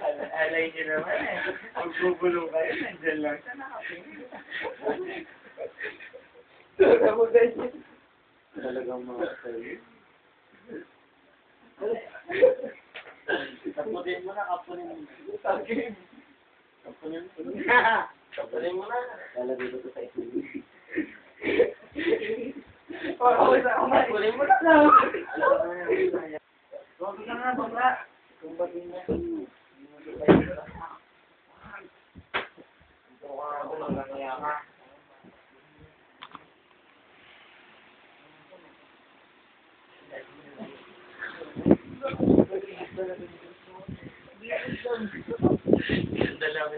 Al- Alay niyo naman eh. Magbubulong kayo, nandyan lang siya nakatingin. Talaga mo ganyan. Talagang mga kayo. Kapunin mo na, kapunin mo. Kapunin mo. Kapunin mo na. Lalagay ko sa isip. Isa ako na. Kapunin mo na. Nga, baka. Kung ba't yun na. Dalawa